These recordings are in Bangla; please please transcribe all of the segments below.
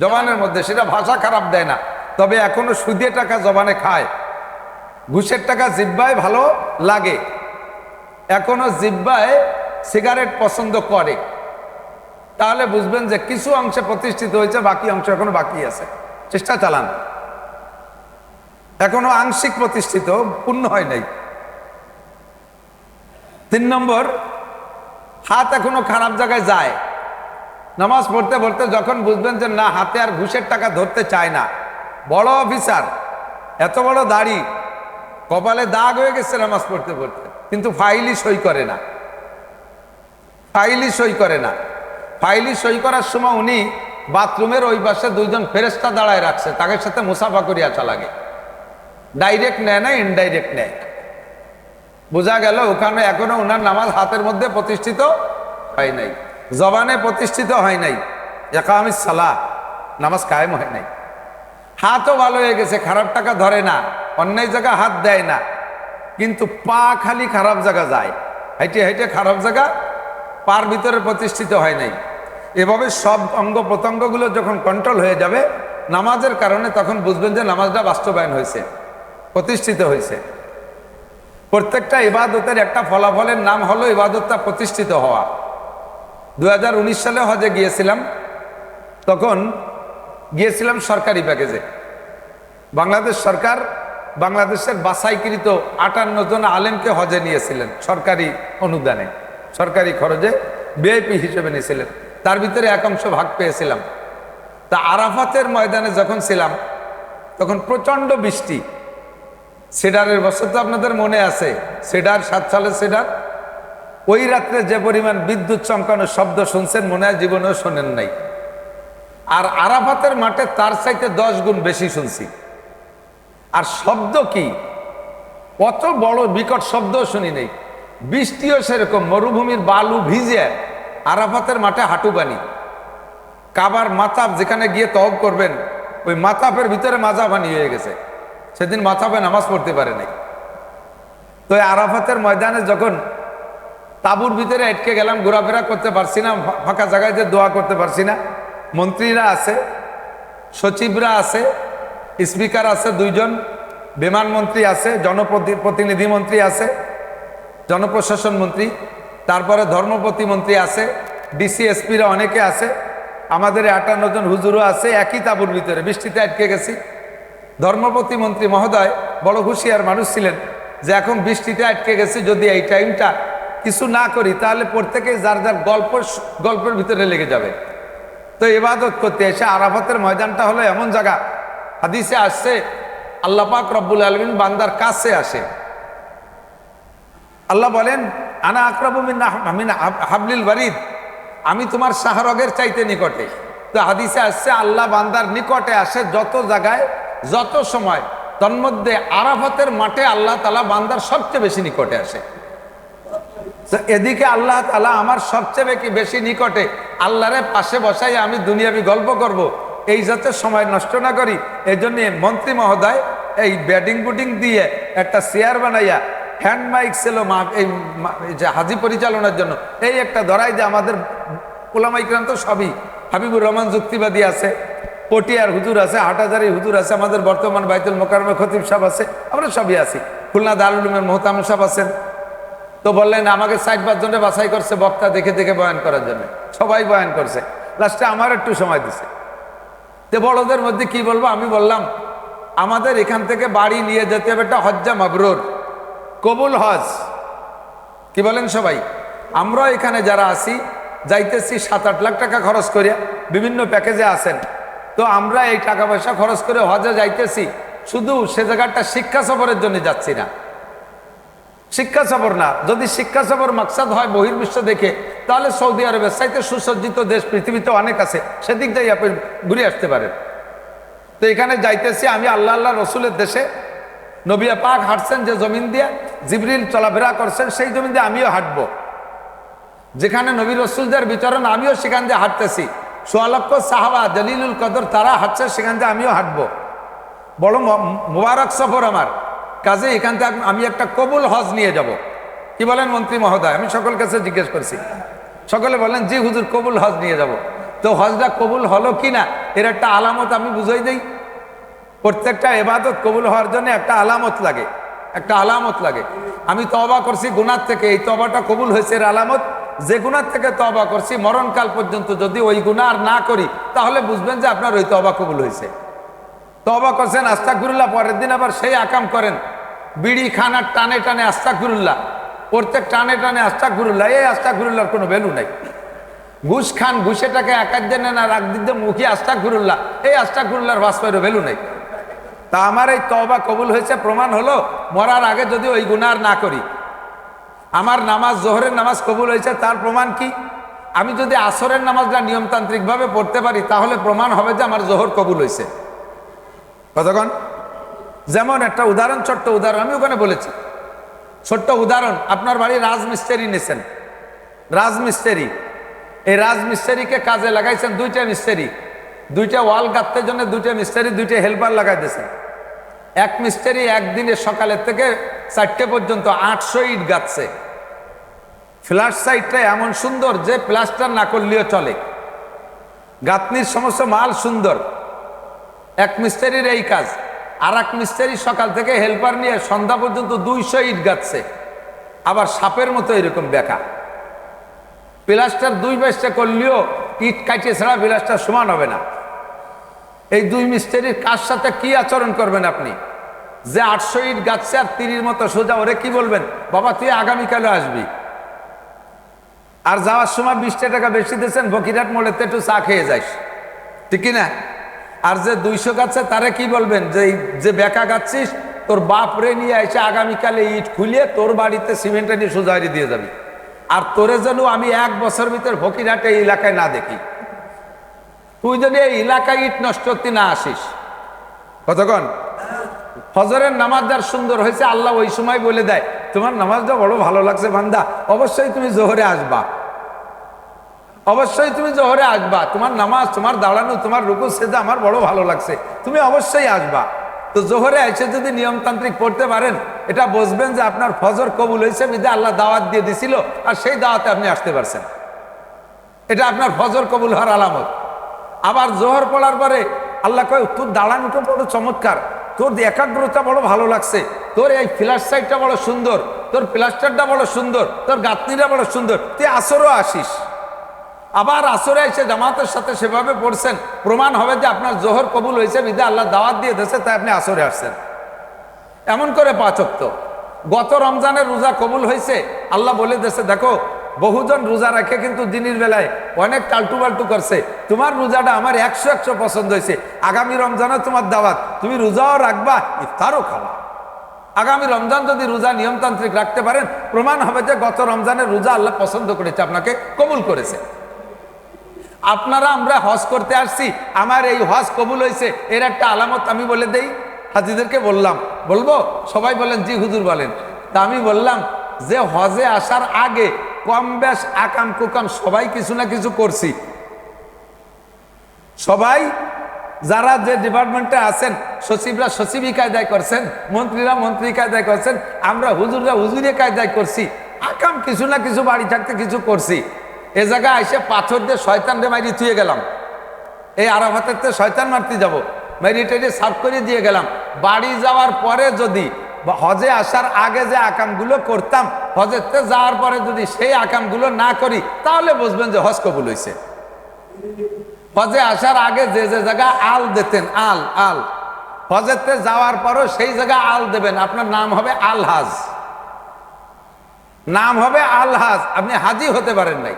জবানের মধ্যে, সেটা ভাষা খারাপ দেয় না। তবে এখনও সুদে টাকা জবানে খায়। ঘুষের টাকা জিব্বায় ভালো লাগে। এখনও জিব্বায় সিগারেট পছন্দ করে। তাহলে বুঝবেন যে কিছু অংশে প্রতিষ্ঠিত হয়েছে, বাকি অংশ এখনও বাকি আছে। চেষ্টা চালান। এখনও আংশিক প্রতিষ্ঠিত, পূর্ণ হয় নাই। তিন নম্বর, হাত এখনও খারাপ জায়গায় যায়। নামাজ পড়তে পড়তে যখন বুঝবেন যে না, হাতে আর ঘুষের টাকা ধরতে চায় না। বড় অফিসার, এত বড় দাড়ি, কপালে দাগ হয়ে গেছে নামাজ পড়তে পড়তে, কিন্তু ফাইলই সই করে না। ফাইলই সই করে না। ফাইলই সই করার সময় উনি বাথরুমের ওই পাশে দুইজন ফেরেস্তা দাঁড়ায় রাখছে তাদের সাথে মুসাফা করি আসা লাগে। ডাইরেক্ট নেয় না, ইনডাইরেক্ট নেয়। বোঝা গেল ওখানে এখনও ওনার নামাজ হাতের মধ্যে প্রতিষ্ঠিত হয় নাই। জবানে প্রতিষ্ঠিত হয় নাই। একামি সালা নামাজ কায়েম হয় নাই। হাতও ভালো হয়ে গেছে, খারাপ টাকা ধরে না অন্যায় জায়গা হাত দেয় না। কিন্তু পা খালি খারাপ জায়গা যায়। হাইটে হাইটে খারাপ জায়গা পার ভিতরে প্রতিষ্ঠিত হয় নাই। এভাবে সব অঙ্গ প্রত্যঙ্গগুলো যখন কন্ট্রোল হয়ে যাবে, নামাজের কারণে তখন বুঝবেন যে নামাজটা বাস্তবায়ন হয়েছে, প্রতিষ্ঠিত হয়েছে। প্রত্যেকটা ইবাদতের একটা ফলাফলের নাম হলো ইবাদতটা প্রতিষ্ঠিত হওয়া। দু হাজার উনিশ সালে হজে গিয়েছিলাম, তখন গিয়েছিলাম সরকারি প্যাকেজে। বাংলাদেশ সরকার বাংলাদেশের বাছাইকৃত আটান্ন জন আলেমকে হজে নিয়েছিলেন সরকারি অনুদানে, সরকারি খরচে বিআইপি হিসেবে নিয়েছিলেন। তার ভিতরে এক অংশ ভাগ পেয়েছিলাম। তা আরাফাতের ময়দানে যখন ছিলাম, তখন প্রচণ্ড বৃষ্টি। সেডারের বছর তো আপনাদের মনে আছে, সেডার, সাত সালের সেডার ওই রাত্রে যে পরিমাণ বিদ্যুৎ চমকানোর শব্দ শুনছেন, মনে হয় জীবনেও শোনেন নাই। আর আরাফাতের মাঠে তার চাইতে দশ গুণ বেশি শুনছি। আর শব্দ কি? কত বড় বিকট শব্দ শুনি নেই। বৃষ্টিও সেরকম, মরুভূমির বালু ভিজে আরাফাতের মাঠে হাঁটু বানি কাবার মাতাব যেখানে গিয়ে তহব করবেন, ওই মাতাপের ভিতরে মাজা বানি হয়ে গেছে। সেদিন মাথাপে নামাজ পড়তে পারে নাই। তো আরাফাতের ময়দানে যখন তাবুর ভিতরে আটকে গেলাম, ঘোরাফেরা করতে পারছি না ফাঁকা জায়গায় যে দোয়া করতে পারছি না। মন্ত্রীরা আছে, সচিবরা আছে, স্পিকার আছে দুইজন, বিমান মন্ত্রী আছে জনপ্রতি প্রতিনিধি মন্ত্রী আছে, জনপ্রশাসন মন্ত্রী, তারপরে ধর্ম প্রতিমন্ত্রী আছে, ডিসি, এসপিরা অনেকে আছে, আমাদের আটান্ন জন হুজুরও আছে, একই তাবুর ভিতরে, বৃষ্টিতে আটকে গেছি। ধর্ম প্রতিমন্ত্রী মহোদয় বড় হুঁশিয়ার মানুষ ছিলেন যে এখন বৃষ্টিতে আটকে গেছি, যদি এই টাইমটা কিছু না করি, তাহলে প্রত্যেকে যার যার গল্প গল্পের ভিতরে লেগে যাবে। তো ইবাদত করতে এসে আরাফাতের ময়দানটা হলো এমন জায়গা। হাদিসে আসছে, আল্লাহ পাক রব্বুল আলমিন বান্দার কাছে আসে। আল্লাহ বলেন, আনা আকরাবুমিন হাবলিল বারিদ আমি তোমার শাহরগের চাইতে নিকটে। তো হাদিসে আসছে, আল্লাহ বান্দার নিকটে আসে যত জায়গায়, যত সময়, তন্মধ্যে আরাফাতের মাঠে আল্লাহ তালা বান্দার সবচেয়ে বেশি নিকটে আসে। এদিকে আল্লাহ তালা আমার সবচেয়ে বেশি বেশি নিকটে আল্লাহরে পাশে বসাই আমি দুনিয়াবি গল্প করব। এই যাতে সময় নষ্ট না করি। এই জন্য মন্ত্রী মহোদয় এই ব্যাটিং বুটিং দিয়ে একটা চেয়ার বানাইয়া হ্যান্ড মাইক ছিল মা এই যে হাজি পরিচালনার জন্য। এই একটা ধরাই যে আমাদের ওলামাইক্রান্ত সবই। হাবিবুর রহমান যুক্তিবাদী আছে, পটিয়ার হুজুর আছে হাটাজারি হুজুর আছে, আমাদের বর্তমান বাইতুল মোকারমে খতিব সাহেব আছে, আমরা সবই আছি। খুলনা দারুলুমের মোহতাম সাহেব আছেন। তো বললেন, আমাকে ষাট পাঁচ জনে বাছাই করছে বক্তা দেখে দেখে বয়ান করার জন্য। সবাই বয়ান করছে। লাস্টে আমার একটু সময় দিছে। তো বড়দের মধ্যে কি বলব, আমি বললাম, আমাদের এখান থেকে বাড়ি নিয়ে যেতে হবে একটা হজ্জা মাবরুর, কবুল হজ। কি বলেন সবাই? আমরা এখানে যারা আছি, যাইতেছি সাত আট লাখ টাকা খরচ করিয়া, বিভিন্ন প্যাকেজে আসেন তো আমরা এই টাকা পয়সা খরচ করে হজে যাইতেছি। শুধু সে জায়গাটা শিক্ষা সফরের জন্য যাচ্ছি না। শিক্ষা সফর না। যদি শিক্ষা সফর মাকসাদ হয় বহির্বিশ্ব দেখে, তাহলে সৌদি আরবের চাইতে সুসজ্জিত দেশ পৃথিবীতে অনেক আছে। সেদিক দিয়ে আপনি ঘুরে আসতে পারেন। তো এখানে যাইতেছি আমি আল্লাহ আল্লাহ রসুলের দেশে। নবিয়া পাক হাঁটছেন যে জমিন দিয়ে, জিবরিল চলাফেরা করছেন, সেই জমিন দিয়ে আমিও হাঁটবো। যেখানে নবী রসুলদের বিচরণ, আমিও সেখান দিয়ে হাঁটতেছি। সোয়ালক্ষ সাহাবা জলিলুল কদর তারা হাঁটছে, সেখান দিয়ে আমিও হাঁটবো। বড় মোবারক সফর আমার। কাজে এখান থেকে আমি একটা কবুল হজ নিয়ে যাব। কি বলেন মন্ত্রী মহোদয়? আমি সকল কাছে জিজ্ঞেস করছি। সকলে বলেন, জি, হুজুর, কবুল হজ নিয়ে যাব। তো হজটা কবুল হলো কি না? এর একটা আলামত আমি বুঝাই দিই। প্রত্যেকটা এবাদত কবুল হওয়ার জন্য একটা আলামত লাগে। একটা আলামত লাগে। আমি তবা করছি গুনার থেকে। এই তবাটা কবুল হয়েছে এর আলামত। যে গুনার থেকে তবা করছি, মরণকাল পর্যন্ত যদি ওই গুণা আর না করি, তাহলে বুঝবেন যে আপনার ওই তবা কবুল হয়েছে। তবা করছেন আস্তাকুরুল্লাহ পরের দিন আবার সেই আকাম করেন। বিড়ি খানার টানে টানে আস্তাকুরুল্লাহ। প্রত্যেক টানে টানে আস্তাকুরুল্লাহ, এই আস্তাকুরুল্লাহর কোনো ভ্যালু নাই। ঘুষ খান, ঘুষেটাকে একার দিনে না রাখ দিতে মুখে আস্তাকুরুল্লাহ, এই আস্তাকুরুল্লাহর বাস্তবের ভ্যালু নেই। তা আমার এই তবা কবুল হয়েছে, প্রমাণ হলো মরার আগে যদি ওই গুনার না করি। আমার নামাজ, জোহরের নামাজ কবুল হয়েছে, তার প্রমাণ কি? আমি যদি আসরের নামাজটা নিয়মতান্ত্রিকভাবে পড়তে পারি, তাহলে প্রমাণ হবে যে আমার জোহর কবুল হয়েছে। কতক্ষণ যেমন একটা উদাহরণ, ছোট্ট উদাহরণ, আমি ওখানে বলেছি। ছোট্ট উদাহরণ, আপনার বাড়ি রাজমিস্ত্রি নিছেন। রাজমিস্ত্রি, এই রাজমিস্ত্রিকে কাজে লাগাইছেন দুইটা মিস্ত্রি। দুইটা ওয়াল গাঁথতে জন্য দুইটা মিস্ত্রি, দুইটা হেল্পার লাগাই দিয়েছেন। এক মিস্ত্রি একদিনে সকালের থেকে চারটে পর্যন্ত আটশো ইট গাঁথছে। ফ্ল্যাশ সাইডটা এমন সুন্দর যে প্লাস্টার না করলেও চলে। গাঁথনির সমস্ত মাল সুন্দর। এক মিস্ত্রির এই কাজ। আর এক মিস্ত্রি সকাল থেকে হেল্পার নিয়ে সন্ধ্যা পর্যন্ত দুইশো ইট গাচ্ছে। আবার সাপের মতো এরকম বেকা প্লাস্টার দুই বাইশটা করলেও ইট কাটিয়ে ছাড়া প্লাস্টার সমান হবে না। এই দুই মিস্ত্রির কার সাথে কি আচরণ করবেন আপনি? যে আটশো ইট গাচ্ছে আর তিরির মতো সোজা, ওরে কি বলবেন? বাবা, তুই আগামীকালে আসবি। আর যাওয়ার সময় বিশটা টাকা বেশি দিয়েছেন বকিরাট মোড়েতে একটু চা খেয়ে যাইস ঠিক না? আর যে দুইশো গাছে, তারে কি বলবেন? যে যে বেকা গাচ্ছিস তোর বাপ রে নিয়ে এসে আগামীকালে ইট খুলিয়ে তোর বাড়িতে সিমেন্টে নিয়ে সোজারি দিয়ে যাবি। আর তোরে যেন আমি এক বছর ভিতর ফকিরহাটে এই এলাকায় না দেখি। তুই যদি এই এলাকায় ইট নষ্ট করতে না আসিস। কতক্ষণ? ফজরের নামাজ যার সুন্দর হয়েছে, আল্লাহ ওই সময় বলে দেয়, তোমার নামাজটা বড় ভালো লাগছে বান্দা, অবশ্যই তুমি জোহরে আসবা। অবশ্যই তুমি জোহরে আসবা। তোমার নামাজ, তোমার দাঁড়ানো, তোমার রুকু সেজা আমার বড় ভালো লাগছে। তুমি অবশ্যই আসবা। তো জোহরে এসে যদি নিয়মতান্ত্রিক পড়তে পারেন, এটা বুঝবেন যে আপনার ফজর কবুল হয়েছে, বিদে আল্লাহ দাওয়াত দিয়ে দিছিল, আর সেই দাওয়াতে আপনি আসতে পারছেন। এটা আপনার ফজর কবুল হওয়ার আলামত। আবার জোহর পড়ার পরে আল্লাহ কয়, তোর দাঁড়ানোটা বড় চমৎকার। তোর একাগ্রতা বড় ভালো লাগছে। তোর এই ফ্ল্যাশ সাইডটা বড় সুন্দর। তোর প্লাস্টারটা বড় সুন্দর। তোর গাঁথনিটা বড় সুন্দর। তুই আসরও আসিস। আবার আসরে এসে জামাতের সাথে সেভাবে পড়ছেন, প্রমাণ হবে যে আপনার জোহর কবুল হয়েছে, বিদে আল্লাহ দাওয়াত দিয়ে দিয়েছে, তাই আপনি আসরে আসছেন। এমন করে পাচক্ত। গত রমজানের রোজা কবুল হয়েছে, আল্লাহ বলে দিয়েছে, দেখো, বহুজন রোজা রাখে কিন্তু দিনের বেলায় অনেক টালটু বাল্টু করছে। তোমার রোজাটা আমার একশো একশো পছন্দ হয়েছে। আগামী রমজানে তোমার দাওয়াত, তুমি রোজাও রাখবা, ইফতারও খাওয়া আগামী রমজান যদি রোজা নিয়মতান্ত্রিক রাখতে পারেন, প্রমাণ হবে যে গত রমজানের রোজা আল্লাহ পছন্দ করেছে, আপনাকে কবুল করেছে। আপনারা আমরা হজ করতে আসছি, আমার এই হজ কবুল হয়েছে, এর একটা আলামত আমি বলে দেই। হাজিদেরকে বললাম, বলব, সবাই বলেন, জি হুজুর বলেন। তা আমি বললাম, যে হজে আসার আগে কম বেশ আকাম কুকাম সবাই কিছু না কিছু করছি। সবাই, যারা যে ডিপার্টমেন্টে আছেন, সচিবরা সচিবই কায়দায় করছেন, মন্ত্রীরা মন্ত্রী কায়দায় করছেন, আমরা হুজুররা হুজুরে কায়দায় করছি, আকাম কিছু না কিছু বাড়ি থাকতে কিছু করছি। এ জায়গায় এসে পাথর দিয়ে শয়তান রে মারি থুয়ে গেলাম। এই আরাফাতের তো শয়তান মারতে যাব। মেরি টেরি সার্ভ করে দিয়ে গেলাম। বাড়ি যাওয়ার পরে যদি হজে আসার আগে যে আকামগুলো করতাম হজেতে যাওয়ার পরে যদি সেই আকামগুলো না করি, তাহলে বুঝবেন যে হজ কবুল হয়েছে হজে আসার আগে যে যে জায়গা আল দিতেন, আল আল। হজেতে যাওয়ার পরও সেই জায়গা আল দেবেন। আপনার নাম হবে আলহাজ নাম হবে আলহাজ আপনি হাজি হতে পারেন নাই।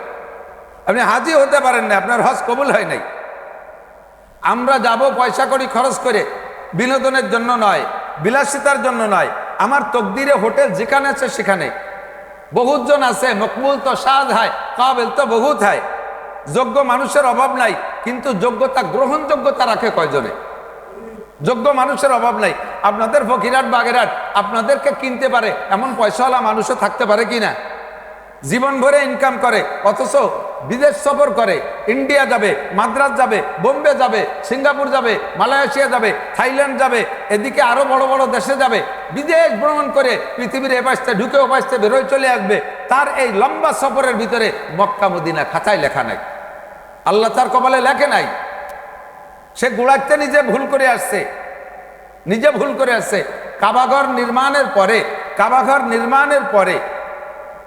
আপনি হাজি হতে পারেন না আপনার হজ কবুল হয় নাই। আমরা যাব পয়সা করি খরচ করে, বিনোদনের জন্য নয়, বিলাসিতার জন্য নয়। আমার তকদিরে হোটেল যেখানে আছে সেখানে। বহুত জন আছে, মকবুল তো সাদ হয়, কাবেল তো বহুত হয়। যোগ্য মানুষের অভাব নাই, কিন্তু যোগ্যতা গ্রহণযোগ্যতা রাখে কয়জনে? যোগ্য মানুষের অভাব নাই। আপনাদের ফকিরাট বাগেরহাট, আপনাদেরকে কিনতে পারে, এমন পয়সাওয়ালা মানুষও থাকতে পারে কি না জীবন ভরে ইনকাম করে, অথচ বিদেশ সফর করে ইন্ডিয়া যাবে, মাদ্রাস যাবে, বোম্বে যাবে, সিঙ্গাপুর যাবে, মালয়েশিয়া যাবে, থাইল্যান্ড যাবে, এদিকে আরও বড় বড় দেশে যাবে, বিদেশ ভ্রমণ করে পৃথিবীর এপাশতে ঢুকে ওপাশতে বেরোয় চলে আসবে। তার এই লম্বা সফরের ভিতরে মক্কা, মদিনা খাঁচায় লেখা নাই। আল্লাহ তার কপালে লেখে নাই। সে গোড়াতে নিজে ভুল করে আসছে। নিজে ভুল করে আসছে। কাবাঘর নির্মাণের পরে, কাবাঘর নির্মাণের পরে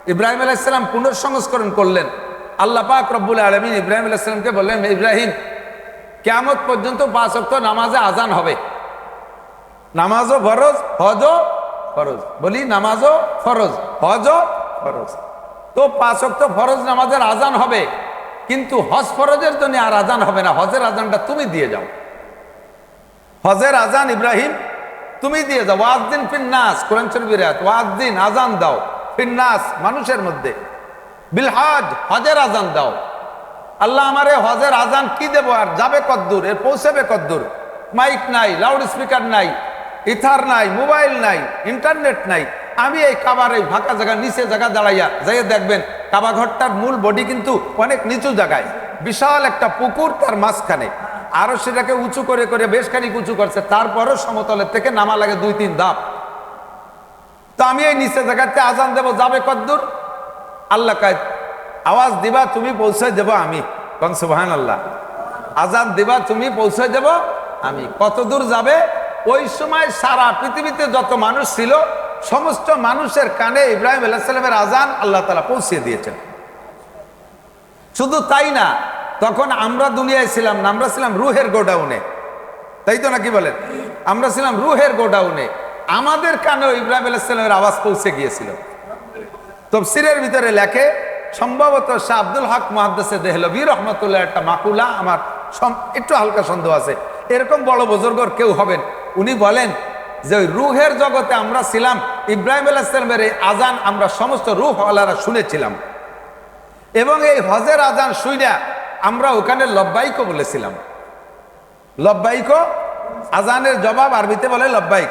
ইব্রাহিম আলাইসাল্লাম পুনর্সংস্করণ করলেন। আল্লাহ পাক রব্বুল আলমিন ইব্রাহিম আলাইসাল্লামকে বললেন ইব্রাহিম কেমত পর্যন্ত পাঁচ অক্ট নামাজে আজান হবে। নামাজও ফরজ, হজও ফরজ। বলি নামাজও ফরজ, হজও ফরজ। তো পাঁচ অক্ট ফরজ নামাজের আজান হবে, কিন্তু হজ ফরজের জন্য আর আজান হবে না। হজের আজানটা তুমি দিয়ে যাও। হজের আজান ইব্রাহিম, তুমি দিয়ে যাও। ওয়াজদিন ফিন্নাস কোরআন শরীফের ওয়াজদিন আজান দাও। ফিন্নাস মানুষের মধ্যে। বিল হজ, হজের আজান দাও। আল্লাহ আমারে হজের আজান কি দেব আর যাবে কদ্দূর এর পৌঁছাবে কদ্দূর মাইক নাই লাউড স্পিকার নাই, ইথার নাই, মোবাইল নাই, ইন্টারনেট নাই। আমি এই কাবার এই ফাঁকা জায়গা, নিচে জায়গা দাঁড়াইয়া যাই দেখবেন, কাবা ঘরটার মূল বডি কিন্তু অনেক নিচু জায়গায়। বিশাল একটা পুকুর তার মাঝখানে। আরও সেটাকে উঁচু করে করে বেশ খানিক উঁচু করছে, তারপরও সমতলের থেকে নামা লাগে দুই, তিন ধাপ। তো আমি এই নিচে জায়গাতে আজান দেব, যাবে কদ্দূর আল্লাহ কায়, আওয়াজ দিবা, তুমি পৌঁছে দেব আমি। কন সুবহান আল্লাহ আজান দিবা, তুমি পৌঁছে দেব আমি। কত দূর যাবে? ওই সময় সারা পৃথিবীতে যত মানুষ ছিল, সমস্ত মানুষের কানে ইব্রাহিম আলাইসাল্লামের আজান আল্লাহ তালা পৌঁছিয়ে দিয়েছেন। শুধু তাই না, তখন আমরা দুনিয়ায় ছিলাম না, আমরা ছিলাম রুহের গোডাউনে। তাই তো নাকি বলেন? আমরা ছিলাম রুহের গোডাউনে। আমাদের কানেও ইব্রাহিম আলাইসাল্লামের আওয়াজ পৌঁছে গিয়েছিল। তফসিরের ভিতরে লেখে, সম্ভবত শাহ আব্দুল হক মহাদ্দেসে দেহলবী রহমতুল্লাহ একটা মাকুলা, আমার একটু হালকা সন্দেহ আছে। এরকম বড় বুজুর্গর কেউ হবেন? উনি বলেন যে, ওই রুহের জগতে আমরা ছিলাম, ইব্রাহিম আলাইসালামের এই আজান আমরা সমস্ত রুহ আলারা শুনেছিলাম। এবং এই হজের আজান শুইনা আমরা ওখানে লব্বাইকও বলেছিলাম। লব্বাইকও আজানের জবাব আরবিতে বলে লব্বাইক।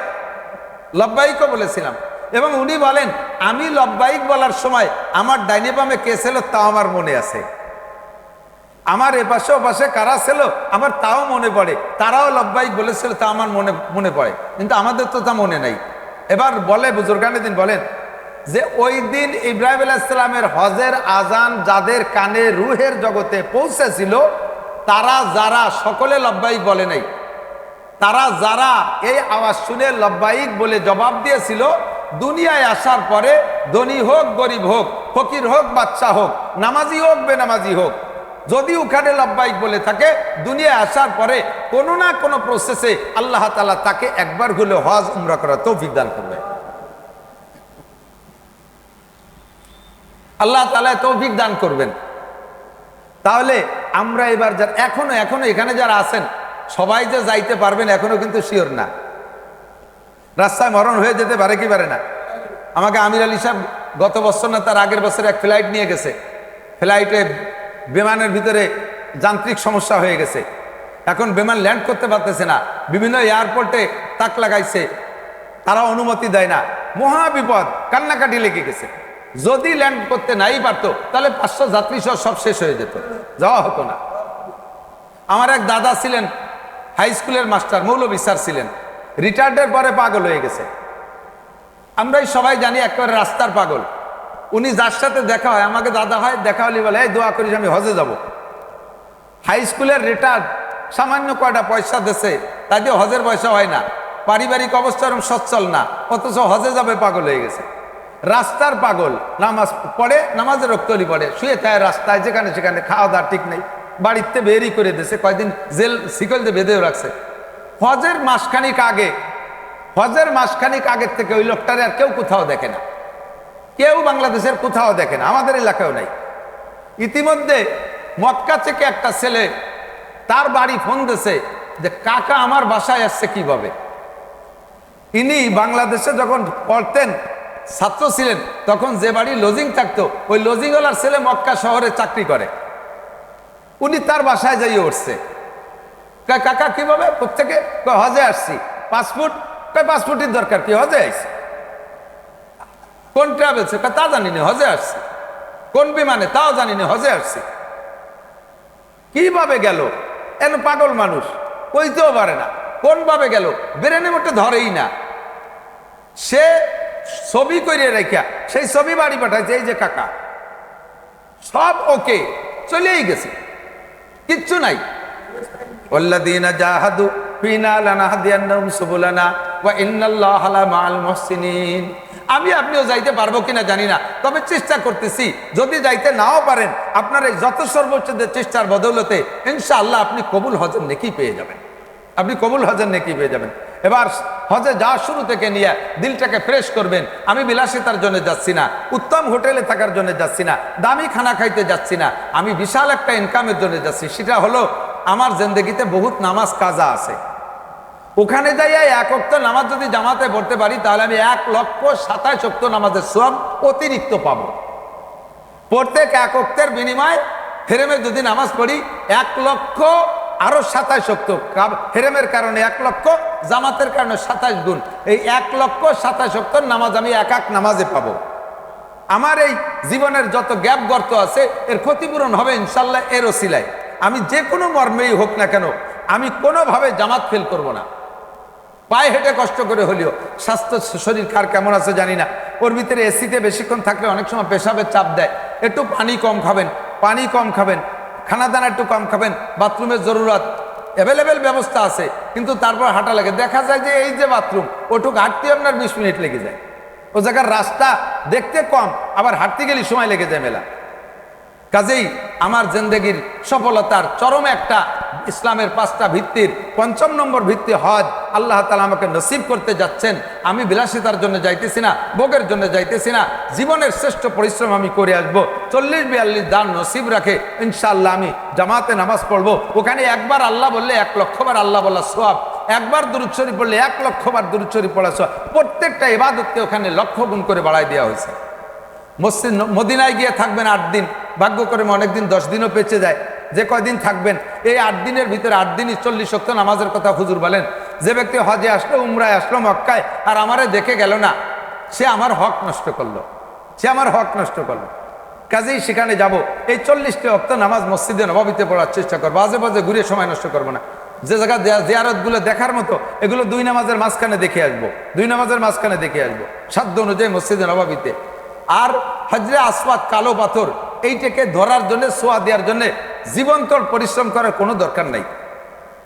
লব্বাইকও বলেছিলাম। এবং উনি বলেন, আমি লব্বাইক বলার সময় আমার ডাইনে বামে কে ছিল তাও আমার মনে আছে। আমার এপাশে ওপাশে কারা ছিল আমার তাও মনে পড়ে। তারাও লব্বাইক বলেছিল তা আমার মনে মনে পড়ে। কিন্তু আমাদের তো তা মনে নাই। এবার বলে বুজুর্গানের দিন বলেন যে, ওই দিন ইব্রাহিম আলাইসালামের হজের আজান যাদের কানে রুহের জগতে পৌঁছেছিল, তারা যারা সকলে লব্বাইক বলে নাই, তারা যারা এই আওয়াজ শুনে লব্বাইক বলে জবাব দিয়েছিল দুনিয়ায় আসার পরে ধনী হোক, গরিব হোক, ফকির হোক, বাচ্চা হোক, নামাজি হোক, বেনামাজি হোক, যদি ওখানে লব্বাইক বলে থাকে, দুনিয়ায় আসার পরে কোনো না কোনো প্রসেসে আল্লাহ তালা তাকে একবার হলে হজ, উমরা করা তৌফিক দান করবে। আল্লাহ তালা তৌফিক দান করবেন। তাহলে আমরা এবার যারা এখনও এখনও এখানে যারা আছেন, সবাই যে যাইতে পারবেন এখনও কিন্তু শিওর না। রাস্তায় মরণ হয়ে যেতে পারে কি পারে না। আমাকে আমির আলী সাহেব গত বছর না তার আগের বছর এক ফ্লাইট নিয়ে গেছে। ফ্লাইটে বিমানের ভিতরে যান্ত্রিক সমস্যা হয়ে গেছে। এখন বিমান ল্যান্ড করতে পারতেছে না। বিভিন্ন এয়ারপোর্টে তাক লাগাইছে। তারা অনুমতি দেয় না। মহা বিপদ, কান্নাকাটি লেগে গেছে। যদি ল্যান্ড করতে নাই পারতো, তাহলে পাঁচশো যাত্রী সহ সব শেষ হয়ে যেত। যাওয়া হতো না। আমার এক দাদা ছিলেন হাই স্কুলের মাস্টার মৌলবী স্যার ছিলেন। রিটায়ার্ডের পরে পাগল হয়ে গেছে। আমরাই সবাই জানি একেবারে রাস্তার পাগল। উনি যার সাথে দেখা হয়, আমাকে দাদা হয়, দেখা হলে বলে, এই দোয়া করিস, আমি হজে যাব। হাই স্কুলের রিটায়ার্ড সামান্য কয়টা পয়সা দেশে তাই দিয়ে হজের পয়সা হয় না। পারিবারিক অবস্থা এরকম সচ্ছল না, অথচ হজে যাবে, পাগল হয়ে গেছে। রাস্তার পাগল, নামাজ পড়ে নামাজের রক্তলি পড়ে, শুয়ে তাই রাস্তায়, যেখানে সেখানে খাওয়া দাওয়া ঠিক নেই। বাড়িতে বেরই করে দিয়েছে কয়েকদিন জেল দিয়ে বেঁধেও রাখছে। হজের মাসখানিক আগে, হজের মাসখানিক আগের থেকে ওই লোকটারে আর কেউ কোথাও দেখে না। কেউ বাংলাদেশের কোথাও দেখে না, আমাদের এলাকায়ও নাই। ইতিমধ্যে মক্কা থেকে একটা ছেলে তার বাড়ি ফোন দিছে যে, কাকা, আমার বাসায় আসছে কীভাবে? ইনি বাংলাদেশে যখন পড়তেন, ছাত্র ছিলেন, তখন যে বাড়ি লজিং থাকতো, ওই লজিংওয়ালার ছেলে মক্কা শহরে চাকরি করে। উনি তার বাসায় যাইয়ে উঠছে। কয়, কাকা কীভাবে? প্রত্যেকে কয়, হজে আসছি। পাসপোর্ট কয় পাসপোর্টের দরকার কি? হজে আসছি কোন ট্রাভেলসে কয়, তা জানি না হজে আসছি। কোন বিমানে? তাও জানি না হজে আসছি। কীভাবে গেল? এন পাগল মানুষ কইতেও পারে না। কোন ভাবে গেল? ব্রেনে মোটে ধরেই না। সে ছবি করে রেখা সেই ছবি বাড়ি পাঠাইছে এই যে কাকা। সব ওকে চলেই গেছে। কিচ্ছু নাই। والذين جاهدوا فينا لنهدينهم سبلنا وان الله لمع المحسنين আমি আপনিও যাইতে পারবো কিনা জানি না তবে চেষ্টা করতেছি যদি যাইতে নাও পারেন আপনার এই যত সর্বোচ্চ যে চেষ্টার বদৌলতে ইনশাআল্লাহ আপনি কবুল হজের নেকি পেয়ে যাবেন আপনি কবুল হজের নেকি পেয়ে যাবেন এবার হজে যা শুরু থেকে নিয়ে দিলটাকে ফ্রেশ করবেন আমি বিলাসিতার জন্য যাচ্ছি না উত্তম হোটেলে থাকার জন্য যাচ্ছি না দামি খানা খাইতে যাচ্ছি না আমি বিশাল একটা ইনকামের জন্য যাচ্ছি সেটা হলো আমার জিন্দগিতে বহুত নামাজ, কাজা আছে। ওখানে যাইয়া এক অক্ত নামাজ যদি জামাতে পড়তে পারি, তাহলে আমি এক লক্ষ সাতাশ অক্ত নামাজের সব অতিরিক্ত পাবো। প্রত্যেক এক অক্তের বিনিময়ে হেরেমে যদি নামাজ পড়ি, এক লক্ষ আরও সাতাশ অক্ত হেরেমের কারণে এক লক্ষ, জামাতের কারণে সাতাশ গুণ। এই এক লক্ষ সাতাশ অক্তর নামাজ আমি এক এক নামাজে পাবো। আমার এই জীবনের যত গ্যাপ গর্ত আছে, এর ক্ষতিপূরণ হবে ইনশাল্লাহ এর ওসিলায় আমি যে কোনো মর্মেই হোক না কেন, আমি কোনোভাবে জামাত ফেল করব না। পায়ে হেঁটে কষ্ট করে হলেও স্বাস্থ্য, শরীর কার কেমন আছে জানি না। ওর ভিতরে এসিতে বেশিক্ষণ থাকলে অনেক সময় পেশাবের চাপ দেয়। একটু পানি কম খাবেন, পানি কম খাবেন খানা দানা একটু কম খাবেন, বাথরুমের জরুরত অ্যাভেলেবেল ব্যবস্থা আছে, কিন্তু তারপর হাঁটা লাগে। দেখা যায় যে এই যে বাথরুম, ওটুক হাঁটতে আপনার বিশ মিনিট লেগে যায়। ও জায়গার রাস্তা দেখতে কম, আবার হাঁটতে গেলে সময় লেগে যায় মেলা। কাজেই আমার জিন্দগির সফলতার চরম একটা ইসলামের পাঁচটা ভিত্তির পঞ্চম নম্বর ভিত্তি হজ, আল্লাহ তালা আমাকে নসিব করতে যাচ্ছেন। আমি বিলাসিতার জন্য যাইতেছি না, ভোগের জন্য যাইতেছি না, জীবনের শ্রেষ্ঠ পরিশ্রম আমি করে আসব। চল্লিশ বিয়াল্লিশ দান নসিব রাখে, ইনশাআল্লাহ আমি জামাতে নামাজ পড়ব। ওখানে একবার আল্লাহ বললে এক লক্ষবার আল্লাহ বলা সোয়াব একবার দুরুৎসরি পড়লে এক লক্ষবার দুরুৎসরি পড়া সোয়াব প্রত্যেকটা এবাদতকে ওখানে লক্ষ গুণ করে বাড়াই দেওয়া হয়েছে। মসজিদ মদিনায় গিয়ে থাকবেন আট দিন। ভাগ্য করে অনেক দিন দশ দিনও পেঁচে যায়। যে কয়দিন থাকবেন? এই আট দিনের ভিতরে আট দিনই চল্লিশ শক্ত নামাজের কথা হুজুর বলেন। যে ব্যক্তি হজে আসলো, উমরায় আসলো মক্কায়, আর আমারে দেখে গেল না, সে আমার হক নষ্ট করল। সে আমার হক নষ্ট করল। কাজেই সেখানে যাব। এই চল্লিশটি অক্ত নামাজ মসজিদে নবাবিতে পড়ার চেষ্টা করব। বাজে বাজে ঘুরে সময় নষ্ট করব না। যে জায়গা জিয়ারতগুলো দেখার মতো, এগুলো দুই নামাজের মাঝখানে দেখে আসব। দুই নামাজের মাঝখানে দেখে আসব। সাধ্য অনুযায়ী মসজিদে নবাবিতে। আর হজরে আসবাদ কালো পাথর, এইটাকে ধরার জন্য, সোয়া দেওয়ার জন্য জীবন্তর পরিশ্রম করার কোনো দরকার নাই।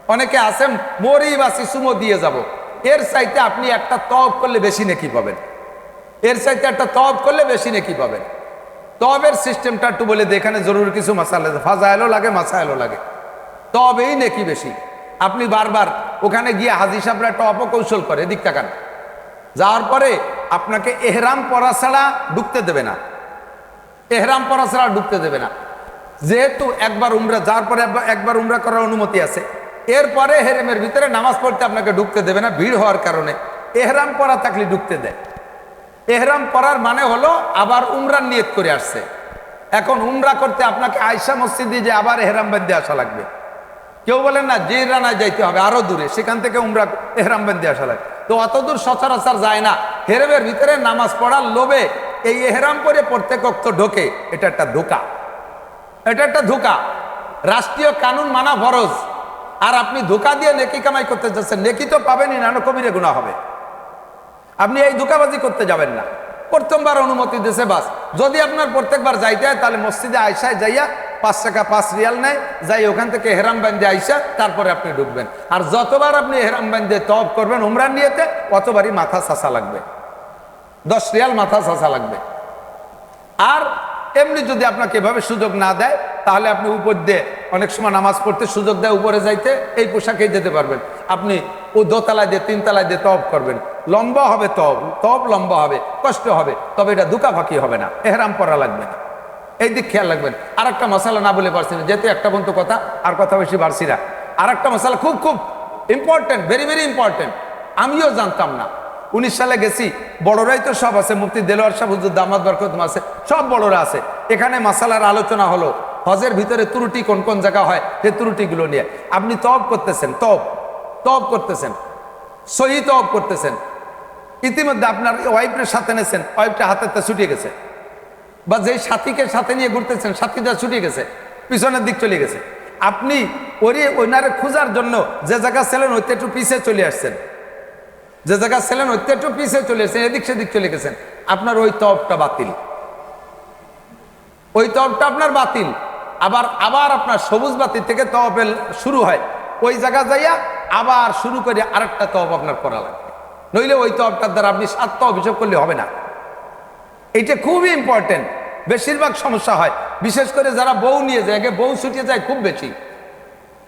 অনেকে আছেন, মরি বা শিশুমো, দিয়ে যাব। এর চাইতে আপনি একটা তব করলে বেশি নাকি পাবেন। এর চাইতে একটা তব করলে বেশি নাকি পাবেন। তবের সিস্টেমটা একটু বলে এখানে জরুরি কিছু মাসালা এলো লাগে মাসা এলো লাগে। তবেই নাকি বেশি। আপনি বারবার ওখানে গিয়ে হাজি সাহেবরা একটা অপকৌশল করে এদিক তাকান যাওয়ার পরে আপনাকে এহরাম পরা ছাড়া ঢুকতে দেবে না। এহরাম পরা ছাড়া ঢুকতে দেবে না। যেহেতু একবার উমরা যাওয়ার পরে একবার- উমরা করার অনুমতি আছে। এরপরে হেরেমের ভিতরে নামাজ পড়তে আপনাকে ঢুকতে দেবে না ভিড় হওয়ার কারণে। এহরাম পরা থাকলে ঢুকতে দেয়। এহরাম পরার মানে হলো আবার উমরার নিয়ত করে আসছে। এখন উমরা করতে আপনাকে আয়সা মসজিদে যে আবার এহরাম বেঁধে আসা লাগবে। কেউ বলেন না, যে রানায় যাইতে হবে আরও দূরে, সেখান থেকে উমরা এহরাম বেঁধে আসা লাগে তো অতদূর সচরাচর যায় না। হেরেমের ভিতরে নামাজ পড়ার লোভে এই এহেরাম করে প্রত্যেক অক্ত ঢোকে। এটা একটা ধোকা। এটা একটা ধোকা। রাষ্ট্রীয় কানুন মানা ভরস আর আপনি ধোকা দিয়ে নেকি কামাই করতে যাচ্ছেন, নেকি তো পাবেনই নানা কবিরে গুণা হবে। আপনি এই ধোকাবাজি করতে যাবেন না। প্রথমবার অনুমতি দিয়েছে বাস। যদি আপনার প্রত্যেকবার যাইতে হয়, তাহলে মসজিদে আয়সায় যাইয়া পাঁচ টাকা, পাঁচ রিয়াল নেয়, যাই ওখান থেকে হেরাম বান্ধে আইসা, তারপরে আপনি ঢুকবেন। আর যতবার আপনি হেরাম বান্ধে তব করবেন উমরান নিয়েতে, অতবারই মাথা চাষা লাগবে। দশ রিয়াল মাথা চাষা লাগবে। আর এমনি যদি আপনাকে এভাবে সুযোগ না দেয়, তাহলে আপনি উপর দিয়ে অনেক সময় নামাজ পড়তে সুযোগ দেয় উপরে যাইতে, এই পোশাকেই যেতে পারবেন। আপনি ও দোতলায় দিয়ে, তিনতলায় দিয়ে তব করবেন। লম্বা হবে তব তব লম্বা হবে, কষ্ট হবে, তবে এটা দুকা ফাঁকি হবে না, এহরাম পরা লাগবে না। এই দিক খেয়াল রাখবেন। আর একটা মশালা না বলে পারছি না, যেহেতু একটা বন্ধু কথা, আর কথা বেশি পারছি না। আর একটা মশালা খুব খুব ইম্পর্টেন্ট ভেরি ভেরি ইম্পর্টেন্ট আমিও জানতাম না। উনিশ সালে গেছি, বড়রাই তো সব আছে, মুফতি দেলোয়ার সাহ হুজুর দামাদ বরকত আছে, সব বড়রা আছে। এখানে মাসালার আলোচনা হলো, হজের ভিতরে ত্রুটি কোন কোন জায়গা হয়, সে ত্রুটিগুলো নিয়ে। আপনি তব করতেছেন তব তব করতেছেন, সহি তব করতেছেন। ইতিমধ্যে আপনার ওয়াইফের সাথে নেছেন ওয়াইফটা হাতেতে ছুটিয়ে গেছে। বা যেই সাথীকে সাথে নিয়ে ঘুরতেছেন, সাথীটা ছুটিয়ে গেছে, পিছনের দিক চলে গেছে। আপনি ওরে ওনারে খোঁজার জন্য যে জায়গা ছিলেন ওইতে একটু পিছিয়ে চলে আসছেন। যে জায়গা ছিলেন ওইতে একটু পিছিয়ে চলে আসছেন, এদিক সেদিক চলে গেছেন। আপনার ওই তবটা বাতিল। ওই তবটা আপনার বাতিল। আবার আবার আপনার সবুজ বাতি থেকে তওয়াফের শুরু হয়। ওই জায়গা যাইয়া আবার শুরু করে আরেকটা তওয়াফ আপনার করা লাগবে নইলে ওই তওয়াফটার দ্বারা আপনি সাতটা অভিযোগ করলে হবে না। এইটা খুবই ইম্পর্টেন্ট বেশিরভাগ সমস্যা হয়। বিশেষ করে যারা বউ নিয়ে যায়, আগে বউ ছুটিয়ে যায় খুব বেশি।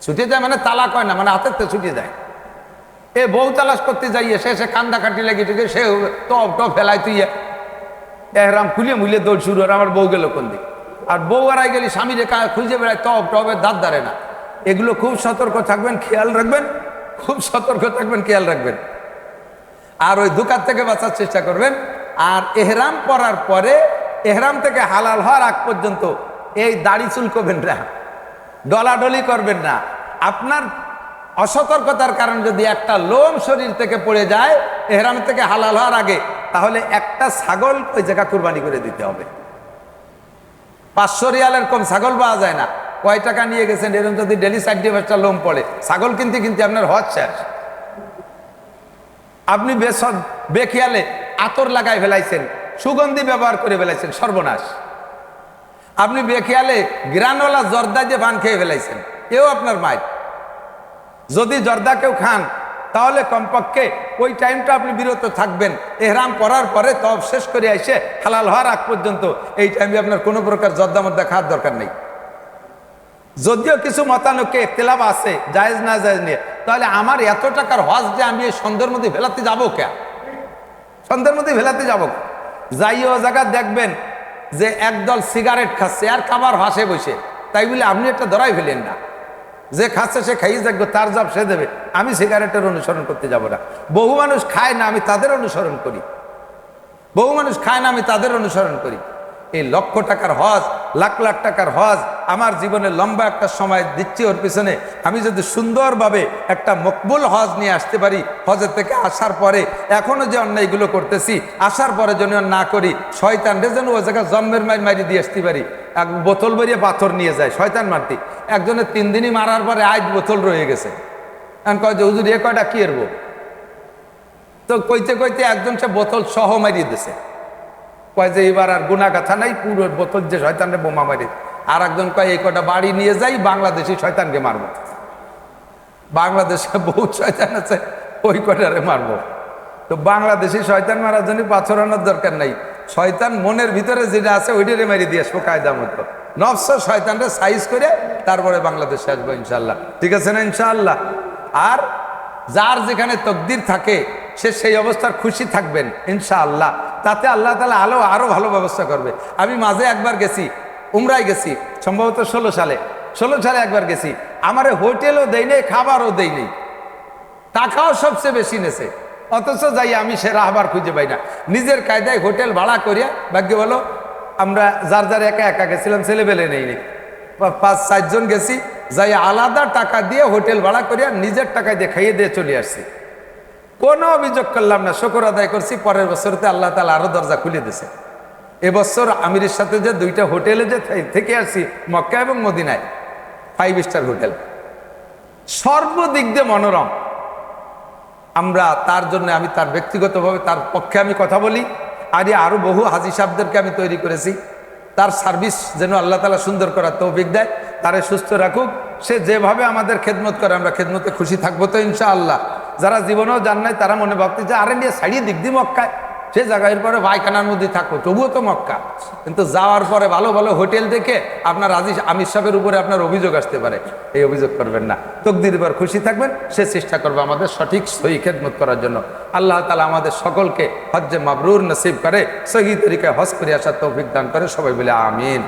ছুটে যায় মানে তালাক হয় না মানে হাতের তো ছুটে যায়। এ বউ তালাশ করতে যাইয়ে সে সে কান্দা কাটি লাগি সে টপ টপ ফেলাই তুই এহরাম খুলিয়ে মুলিয়ে দৌড় শুরু আর আমার বউ গেল কোন দিক? আর বউ আড়াই গেলি স্বামীর খুঁজে বেড়ায় টপ টপের দাঁত দাঁড়ে না। এগুলো খুব সতর্ক থাকবেন, খেয়াল রাখবেন, খুব সতর্ক থাকবেন, খেয়াল রাখবেন। আর ওই দোকান থেকে বাঁচার চেষ্টা করবেন। আর এহরাম পরার পরে, এহরাম থেকে হালাল হওয়ার আগ পর্যন্ত এই দাড়ি চুলকবেন না, ডলাডলি করবেন না। আপনার অসতর্কতার কারণে যদি একটা লোম শরীর থেকে পড়ে যায়, এহরাম থেকে হালাল হওয়ার আগে, তাহলে একটা ছাগল ওই জায়গা কুরবানি করে দিতে হবে। পাঁচশো রিয়ালের কম ছাগল পাওয়া যায় না। কয় টাকা নিয়ে গেছেন? এরকম যদি ডেলি সাইড দিয়ে লোম পড়ে, ছাগল কিনতে কিনতে আপনার শেষ। আপনি বেসদ বেখিয়ালে আতর লাগাই ফেলাইছেন, সুগন্ধি ব্যবহার করে ফেলাইছেন, সর্বনাশ। আপনি বেখিয়ালে গ্রানওয়ালা জর্দা দিয়ে পান খেয়ে ফেলাইছেন, এও আপনার মায়ের। যদি জর্দা কেউ খান, তাহলে কমপক্ষে ওই টাইমটা আপনি বিরত থাকবেন। এহরাম করার পরে তব শেষ করে এসে হালাল হওয়ার আগ পর্যন্ত এই টাইমে আপনার কোনো প্রকার জর্দা মর্দা খাওয়ার দরকার নেই। যদিও কিছু মতানকে তেলাব আছে, জায়েজ না জায়েজ নিয়ে তাহলে আমার এত টাকার হজ যে আমি এই সন্ধ্যের মধ্যে ভেলাতে যাব কে সন্ধ্যের মধ্যে ভেলাতে যাব যাই ও জায়গা দেখবেন যে একদল সিগারেট খাচ্ছে, আর খাবার ভাসে বসে। তাই বলে আপনি একটা ধরাই ফেলেন না। যে খাচ্ছে সে খাইয়ে দেখব, তার জব সে দেবে, আমি সিগারেটের অনুসরণ করতে যাব না। বহু মানুষ খায় না, আমি তাদের অনুসরণ করি। বহু মানুষ খায় না, আমি তাদের অনুসরণ করি। এই লক্ষ টাকার হজ, লাখ লাখ টাকার হজ আমার জীবনে লম্বা একটা সময় দিচ্ছি ওর পিছনে। আমি যদি সুন্দরভাবে একটা মকবুল হজ নিয়ে আসতে পারি, হজের থেকে আসার পরে এখনও যে অন্যায়গুলো করতেছি, আসার পরে যেন না করি, শয়তান রে যেন ও জায়গায় জন্মের মাই মারি দিয়ে আসতে পারি। এক বোতল বেরিয়ে পাথর নিয়ে যায়, শয়তান মারতি। একজনের তিন দিনই মারার পরে আজ বোতল রয়ে গেছে। এখন কয় যে, হুজুর, এ কয়টা কি এরবো তো কইতে কইতে একজন সে বোতল সহ মারিয়ে দিছে। কয় যে এবার আর গুনা কথা নাই, পুরো বোতল যে শয়তানরে বোমা মারি। আর একজন কয়, এই কটা বাড়ি নিয়ে যাই, বাংলাদেশি শয়তানকে মারবো। বাংলাদেশে বহুত শয়তান আছে, ওই কটারে মারবো। তো বাংলাদেশি শয়তান মারার জন্য পাথর আনার দরকার নাই। শয়তান মনের ভিতরে যেটা আছে, ওইটারে মেরে দিয়ে আসব কায়দা মতো নফস শয়তানটা সাইজ করে তারপরে বাংলাদেশে আসব ইনশাল্লাহ ঠিক আছে না ইনশাল্লাহ আর যার যেখানে তকদির থাকে সে সেই অবস্থার খুশি থাকবেন, ইনশাআল্লাহ। তাতে আল্লাহ তালা আলো, আরও ভালো ব্যবস্থা করবে। আমি মাঝে একবার গেছি, উমরায় গেছি, সম্ভবত ষোলো সালে। ষোলো সালে একবার গেছি। আমার হোটেলও দেই নেই, খাবারও দেই নেই। টাকাও সবচেয়ে বেশি নেছে। অথচ যাই, আমি সে রাহবার খুঁজে পাই না। নিজের কায়দায় হোটেল ভাড়া করিয়া ভাগ্য বলো, আমরা যার যার একা একা গেছিলাম ছেলেবেলে নেই নেই। পাঁচ চারজন গেছি, যাই আলাদা টাকা দিয়ে হোটেল ভাড়া করিয়া নিজের টাকায় দিয়ে খাইয়ে দিয়ে চলে আসছি। কোনো অভিযোগ করলাম না, শকর আদায় করছি, পরের বছরতে আল্লাহ তালা আরও দরজা খুলে দিছে এবছর আমিরের সাথে যে দুইটা হোটেলে যে থেকে আসছি, মক্কা এবং মদিনায় ফাইভ স্টার হোটেল। সর্বদিক দিয়ে মনোরম। আমরা তার জন্য আমি তার ব্যক্তিগতভাবে তার পক্ষে আমি কথা বলি, আর আরও বহু হাজি সাহেবদেরকে আমি তৈরি করেছি। তার সার্ভিস যেন আল্লাহ তালা সুন্দর করার তৌফিক দেয়, তারে সুস্থ রাখুক। সে যেভাবে আমাদের খেদমত করে, আমরা খেদমতে খুশি থাকব তো ইনশাআল্লাহ। যারা জীবনেও জান নাই, তারা মনে ভাবতে যে আরে নিয়ে ছাড়িয়ে দিক দি মক্কায়। সে জায়গার পরে ভাইখানার মধ্যে থাকব তবুও তো মক্কা। কিন্তু যাওয়ার পরে ভালো ভালো হোটেল দেখে আপনার আজিজ আমির সাহেবের উপরে আপনার অভিযোগ আসতে পারে। এই অভিযোগ করবেন না। তকদির এবার খুশি থাকবেন, সে চেষ্টা করবে আমাদের সঠিক সহি খেদমত করার জন্য। আল্লাহ তালা আমাদের সকলকে হজ্জে মাবরুর নসিব করে, সহি তরিকায় হজ করে আসার তৌফিক দান করে সবাই বলে আমিন।